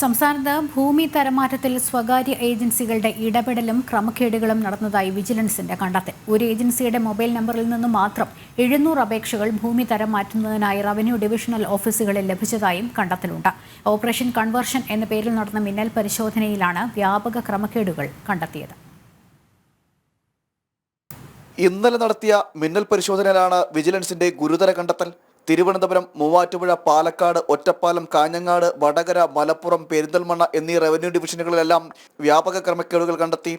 സംസ്ഥാനത്ത് ഭൂമി തരമാറ്റത്തിൽ സ്വകാര്യ ഏജൻസികളുടെ ഇടപെടലും ക്രമക്കേടുകളും നടന്നതായി വിജിലൻസിന്റെ കണ്ടെത്തൽ. ഒരു ഏജൻസിയുടെ മൊബൈൽ നമ്പറിൽ നിന്ന് മാത്രം എഴുന്നൂറ് അപേക്ഷകൾ ഭൂമി തരം മാറ്റുന്നതിനായി റവന്യൂ ഡിവിഷണൽ ഓഫീസുകളിൽ ലഭിച്ചതായും കണ്ടെത്തലുണ്ട്. ഓപ്പറേഷൻ കൺവേർഷൻ എന്ന പേരിൽ നടന്ന മിന്നൽ പരിശോധനയിലാണ് വ്യാപക ക്രമക്കേടുകൾ കണ്ടെത്തിയത്. ഇന്നലെ നടത്തിയ മിന്നൽ പരിശോധനയിലാണ് വിജിലൻസിന്റെ ഗുരുതര കണ്ടെത്തൽ. തിരുവനന്തപുരം മൂവാറ്റുപുഴ പാലക്കാട് ഒറ്റപ്പാലം കാഞ്ഞങ്ങാട് വടകര മലപ്പുറം പെരിന്തൽമണ്ണ എന്നീ റവന്യൂ ഡിവിഷനുകളിലെല്ലാം വ്യാപക ക്രമക്കേടുകൾ കണ്ടെത്തി.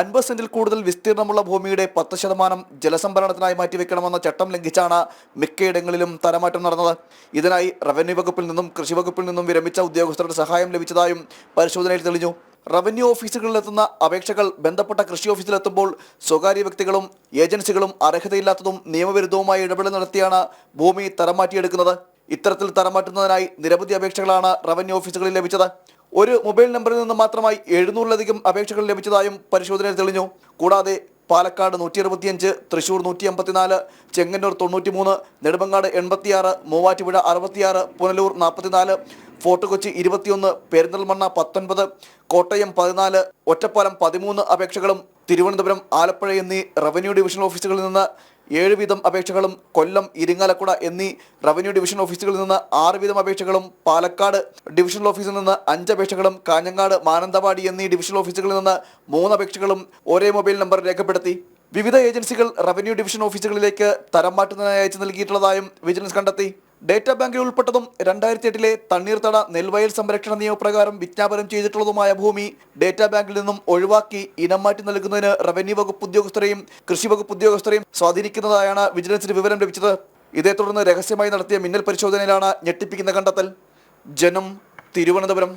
അൻപത് സെന്റിൽ കൂടുതൽ വിസ്തീർണമുള്ള ഭൂമിയുടെ പത്ത് ശതമാനം ജലസംഭരണത്തിനായി മാറ്റിവെക്കണമെന്ന ചട്ടം ലംഘിച്ചാണ് മിക്കയിടങ്ങളിലും തരമാറ്റം നടന്നത്. ഇതിനായി റവന്യൂ വകുപ്പിൽ നിന്നും കൃഷി വകുപ്പിൽ നിന്നും വിരമിച്ച ഉദ്യോഗസ്ഥരുടെ സഹായം ലഭിച്ചതായും പരിശോധനയിൽ തെളിഞ്ഞു. റവന്യൂ ഓഫീസുകളിലെത്തുന്ന അപേക്ഷകൾ ബന്ധപ്പെട്ട കൃഷി ഓഫീസിലെത്തുമ്പോൾ സ്വകാര്യ വ്യക്തികളും ഏജൻസികളും അർഹതയില്ലാത്തതും നിയമവിരുദ്ധവുമായ ഇടപെടൽ നടത്തിയാണ് ഭൂമി തരം മാറ്റിയെടുക്കുന്നത് ഇത്തരത്തിൽ തരം മാറ്റുന്നതിനായി നിരവധി അപേക്ഷകളാണ് റവന്യൂ ഓഫീസുകളിൽ ലഭിച്ചത്. ഒരു മൊബൈൽ നമ്പറിൽ നിന്ന് മാത്രമായി എഴുന്നൂറിലധികം അപേക്ഷകൾ ലഭിച്ചതായും പരിശോധനയിൽ തെളിഞ്ഞു. കൂടാതെ പാലക്കാട് നൂറ്റി അറുപത്തിയഞ്ച് തൃശൂർ നൂറ്റി അമ്പത്തിനാല് ചെങ്ങന്നൂർ തൊണ്ണൂറ്റി മൂന്ന് നെടുമങ്ങാട് എൺപത്തിയാറ് മൂവാറ്റുപുഴ അറുപത്തിയാറ് പുനലൂർ നാൽപ്പത്തിനാല് ഫോർട്ട് കൊച്ചി ഇരുപത്തിയൊന്ന് പെരിന്തൽമണ്ണ പത്തൊൻപത് കോട്ടയം പതിനാല് ഒറ്റപ്പാലം പതിമൂന്ന് അപേക്ഷകളും തിരുവനന്തപുരം ആലപ്പുഴ എന്നീ റവന്യൂ ഡിവിഷൻ ഓഫീസുകളിൽ നിന്ന് ഏഴ് വീതം അപേക്ഷകളും കൊല്ലം ഇരിങ്ങാലക്കുട എന്നീ റവന്യൂ ഡിവിഷൻ ഓഫീസുകളിൽ നിന്ന് ആറ് വീതം അപേക്ഷകളും പാലക്കാട് ഡിവിഷണൽ ഓഫീസിൽ നിന്ന് അഞ്ച് അപേക്ഷകളും കാഞ്ഞങ്ങാട് മാനന്തവാടി എന്നീ ഡിവിഷണൽ ഓഫീസുകളിൽ നിന്ന് മൂന്ന് അപേക്ഷകളും ഒരേ മൊബൈൽ നമ്പർ രേഖപ്പെടുത്തി. വിവിധ ഏജൻസികൾ റവന്യൂ ഡിവിഷൻ ഓഫീസുകളിലേക്ക് തരം മാറ്റുന്നതിനായി അയച്ചു നൽകിയിട്ടുള്ളതായും വിജിലൻസ് കണ്ടെത്തി. ഡേറ്റാ ബാങ്കിൽ ഉൾപ്പെട്ടതും രണ്ടായിരത്തി എട്ടിലെ തണ്ണീർത്തട നെൽവയൽ സംരക്ഷണ നിയമപ്രകാരം വിജ്ഞാപനം ചെയ്തിട്ടുള്ളതുമായ ഭൂമി ഡേറ്റാ ബാങ്കിൽ നിന്നും ഒഴിവാക്കി ഇനം മാറ്റി നൽകുന്നതിന് റവന്യൂ വകുപ്പ് ഉദ്യോഗസ്ഥരെയും കൃഷി വകുപ്പ് ഉദ്യോഗസ്ഥരെയും സ്വാധീനിക്കുന്നതായാണ് വിജിലൻസിന് വിവരം ലഭിച്ചത്. ഇതേ തുടർന്ന് രഹസ്യമായി നടത്തിയ മിന്നൽ പരിശോധനയിലാണ് ഞെട്ടിപ്പിക്കുന്ന കണ്ടെത്തൽ. ജനം തിരുവനന്തപുരം.